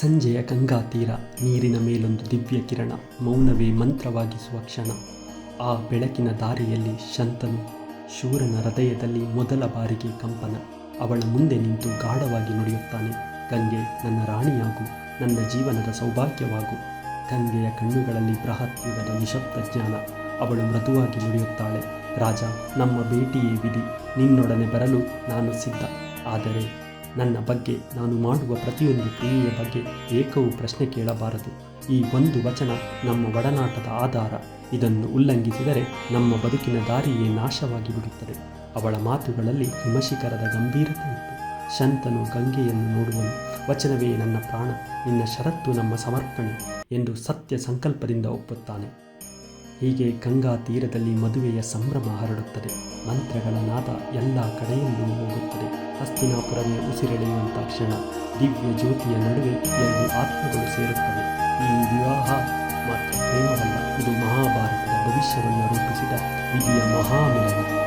ಸಂಜೆಯ ಗಂಗಾ ತೀರ ನೀರಿನ ಮೇಲೊಂದು ದಿವ್ಯ ಕಿರಣ ಮೌನವೇ ಮಂತ್ರವಾಗಿಸುವ ಕ್ಷಣ. ಆ ಬೆಳಕಿನ ದಾರಿಯಲ್ಲಿ ಶಂತನು ಶೂರನ ಹೃದಯದಲ್ಲಿ ಮೊದಲ ಬಾರಿಗೆ ಕಂಪನ. ಅವಳ ಮುಂದೆ ನಿಂತು ಗಾಢವಾಗಿ ನುಡಿಯುತ್ತಾನೆ. ಗಂಗೆ, ನನ್ನ ರಾಣಿಯಾಗು, ನನ್ನ ಜೀವನದ ಸೌಭಾಗ್ಯವಾಗು. ಗಂಗೆಯ ಕಣ್ಣುಗಳಲ್ಲಿ ಬೃಹತ್ ಯುಗದ ನಿಶಬ್ದ ಜ್ಞಾನ. ಅವಳು ಮೃದುವಾಗಿ ನುಡಿಯುತ್ತಾಳೆ. ರಾಜ, ನಮ್ಮ ಭೇಟಿಯೇ ವಿಧಿ. ನಿನ್ನೊಡನೆ ಬರಲು ನಾನು ಸಿದ್ಧ. ಆದರೆ ನನ್ನ ಬಗ್ಗೆ, ನಾನು ಮಾಡುವ ಪ್ರತಿಯೊಂದು ಕ್ರಿಯೆಯ ಬಗ್ಗೆ ಏಕವೂ ಪ್ರಶ್ನೆ ಕೇಳಬಾರದು. ಈ ಒಂದು ವಚನ ನಮ್ಮ ಒಡನಾಟದ ಆಧಾರ. ಇದನ್ನು ಉಲ್ಲಂಘಿಸಿದರೆ ನಮ್ಮ ಬದುಕಿನ ದಾರಿಯೇ ನಾಶವಾಗಿ ಬಿಡುತ್ತದೆ ಅವಳ ಮಾತುಗಳಲ್ಲಿ ಹಿಮಶಿಖರದ ಗಂಭೀರತೆ ಇತ್ತು ಶಂತನು ಗಂಗೆಯನ್ನು ನೋಡುವನು. ವಚನವೇ ನನ್ನ ಪ್ರಾಣ, ನಿನ್ನ ಷರತ್ತು ನಮ್ಮ ಸಮರ್ಪಣೆ ಎಂದು ಸತ್ಯ ಸಂಕಲ್ಪದಿಂದ ಒಪ್ಪುತ್ತಾನೆ. ಹೀಗೆ ಗಂಗಾ ತೀರದಲ್ಲಿ ಮದುವೆಯ ಸಂಭ್ರಮ ಹರಡುತ್ತದೆ. ಮಂತ್ರಗಳ ನಾದ ಎಲ್ಲ ಕಡೆಯಲ್ಲೂ ಹೋಗುತ್ತದೆ. ಹಸ್ತಿನಾಪುರವೇ ಉಸಿರೆಳೆಯುವಂಥ ಕ್ಷಣ ದಿವ್ಯ ಜ್ಯೋತಿಯ ನಡುವೆ ಎರಡು ಆತ್ಮಗಳು ಸೇರುತ್ತವೆ. ಈ ವಿವಾಹ ಮಾತ್ರ ಪ್ರೇಮವಲ್ಲ, ಇದು ಮಹಾಭಾರತದ ಭವಿಷ್ಯವನ್ನು ರೂಪಿಸಿದ ವಿಧಿಯ ಮಹಾಮಿಲನ.